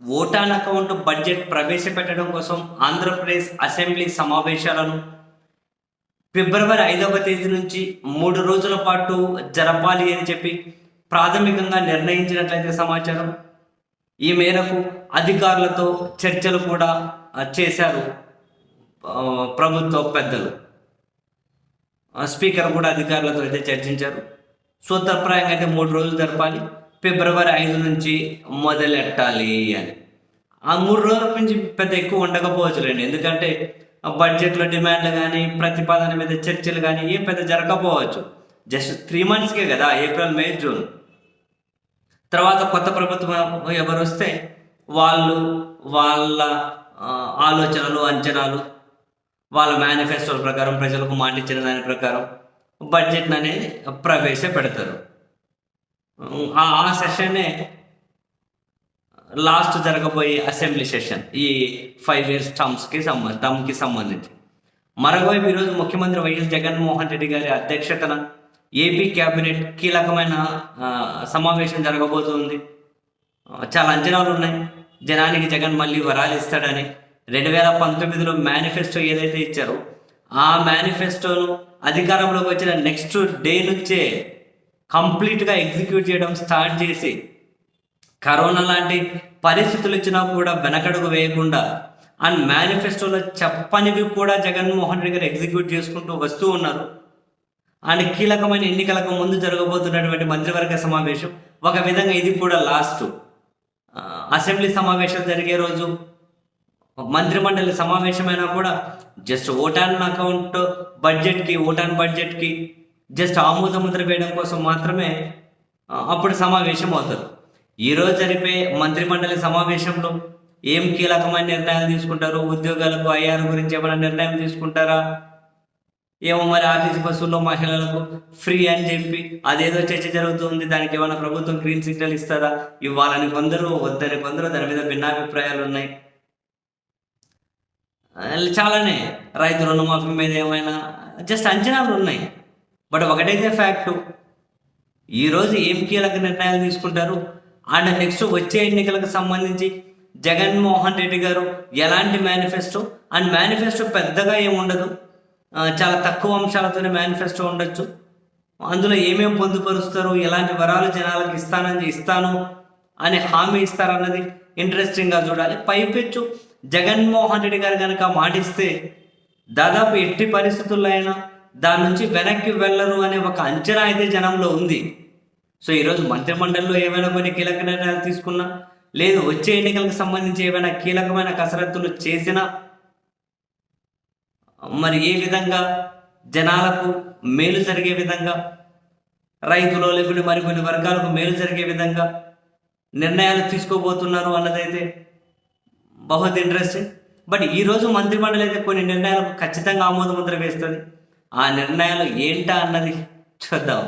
Vote on account budget ప్రవేశపెట్టడం కోసం Andhra Pradesh assembly సమావేశాలను ఫిబ్రవరి ఐదవ తేదీ నుంచి మూడు రోజుల పాటు జరపాలి అని చెప్పి ప్రాథమికంగా నిర్ణయించినట్లయితే సమాచారం ఈ మేరకు అధికారులతో చర్చలు కూడా చేశారు ప్రభుత్వ పెద్దలు. స్పీకర్ కూడా అధికారులతో అయితే చర్చించారు. సూత్రప్రాయంగా అయితే మూడు రోజులు జరపాలి. ఫిబ్రవరి ఐదు నుంచి మొదలెట్టాలి అని. ఆ మూడు రోజుల నుంచి పెద్ద ఎక్కువ ఉండకపోవచ్చులేండి. ఎందుకంటే ఆ బడ్జెట్లో డిమాండ్లు కానీ ప్రతిపాదన మీద చర్చలు కానీ ఏం పెద్ద జరగకపోవచ్చు. జస్ట్ త్రీ మంత్స్కే కదా ఏప్రిల్ మే జూన్. తర్వాత కొత్త ప్రభుత్వం ఎవరు వస్తే వాళ్ళు వాళ్ళ ఆలోచనలు అంచనాలు వాళ్ళ మేనిఫెస్టోల ప్రకారం ప్రజలకు మాండించిన దాని ప్రకారం బడ్జెట్ అనేది ప్రవేశపెడతారు. ఆ ఆ సెషనే లాస్ట్ జరగబోయే అసెంబ్లీ సెషన్ ఈ ఫైవ్ ఇయర్స్ టర్మ్స్కి సంబంధ టర్మ్కి సంబంధించి. మరోవైపు ఈరోజు ముఖ్యమంత్రి వైఎస్ జగన్మోహన్ రెడ్డి గారి అధ్యక్షతన ఏపీ క్యాబినెట్ కీలకమైన సమావేశం జరగబోతుంది. చాలా అంచనాలు ఉన్నాయి. జనానికి జగన్ మళ్ళీ వరాలు ఇస్తాడని రెండు వేల పంతొమ్మిదిలో మేనిఫెస్టో ఏదైతే ఇచ్చారో ఆ మేనిఫెస్టోను అధికారంలోకి వచ్చిన నెక్స్ట్ డే నుంచే కంప్లీట్గా ఎగ్జిక్యూట్ చేయడం స్టార్ట్ చేసి కరోనా లాంటి పరిస్థితులు ఇచ్చినా కూడా వెనకడుగు వేయకుండా అండ్ మేనిఫెస్టోలో చెప్పనివి కూడా జగన్మోహన్ రెడ్డి గారు ఎగ్జిక్యూట్ చేసుకుంటూ వస్తూ ఉన్నారు. అండ్ కీలకమైన ఎన్నికలకు ముందు జరగబోతున్నటువంటి మంత్రివర్గ సమావేశం ఒక విధంగా ఇది కూడా లాస్ట్ అసెంబ్లీ సమావేశం జరిగే రోజు మంత్రిమండలి సమావేశమైనా కూడా జస్ట్ ఓటాన్ అకౌంట్ బడ్జెట్కి ఓటాన్ బడ్జెట్కి జస్ట్ ఆమోద ముద్ర వేయడం కోసం మాత్రమే అప్పుడు సమావేశం అవుతారు ఈరోజు జరిపే మంత్రిమండలి సమావేశంలో ఏం కీలకమైన నిర్ణయాలు తీసుకుంటారు? ఉద్యోగాలకు ఐఆర్ గురించి ఏమైనా నిర్ణయం తీసుకుంటారా? ఏమో మరి ఆర్టీసీ బస్సుల్లో మహిళలకు ఫ్రీ అని చెప్పి అదేదో చర్చ జరుగుతుంది దానికి ఏమైనా ప్రభుత్వం గ్రీన్ సిగ్నల్ ఇస్తారా? ఇవ్వాలని కొందరు వద్దని కొందరు దాని మీద భిన్నాభిప్రాయాలు ఉన్నాయి. చాలానే రైతు రుణమాఫీ మీద ఏమైనా జస్ట్ అంచనాలు ఉన్నాయి. బట్ ఒకటైతే ఫ్యాక్టు. ఈరోజు ఏం కీలక నిర్ణయాలు తీసుకుంటారు? అండ్ నెక్స్ట్ వచ్చే ఎన్నికలకు సంబంధించి జగన్మోహన్ రెడ్డి గారు ఎలాంటి మేనిఫెస్టో? అండ్ మేనిఫెస్టో పెద్దగా ఏమి ఉండదు. చాలా తక్కువ అంశాలతోనే మేనిఫెస్టో ఉండొచ్చు. అందులో ఏమేమి పొందుపరుస్తారు? ఎలాంటి వరాలు జనాలకు ఇస్తానని ఇస్తాను అని హామీ ఇస్తారన్నది ఇంట్రెస్టింగ్గా చూడాలి. పైపెచ్చు జగన్మోహన్ రెడ్డి గారు కనుక మాటిస్తే దాదాపు ఎట్టి పరిస్థితుల్లో అయినా దాని నుంచి వెనక్కి వెళ్ళరు అనే ఒక అంచనా అయితే జనంలో ఉంది. సో ఈరోజు మంత్రిమండలిలో ఏమైనా కొన్ని కీలక నిర్ణయాలు తీసుకున్నా లేదు వచ్చే ఎన్నికలకు సంబంధించి ఏమైనా కీలకమైన కసరత్తులు చేసినా మరి ఏ విధంగా జనాలకు మేలు జరిగే విధంగా రైతులు లేకుంటే మరికొన్ని వర్గాలకు మేలు జరిగే విధంగా నిర్ణయాలు తీసుకోబోతున్నారు అన్నదైతే బహుత్ ఇంట్రెస్టింగ్. బట్ ఈరోజు మంత్రిమండలి అయితే కొన్ని నిర్ణయాలకు ఖచ్చితంగా ఆమోద ముద్ర వేస్తుంది. ఆ నిర్ణయాలు ఏంటా అన్నది చూద్దాం.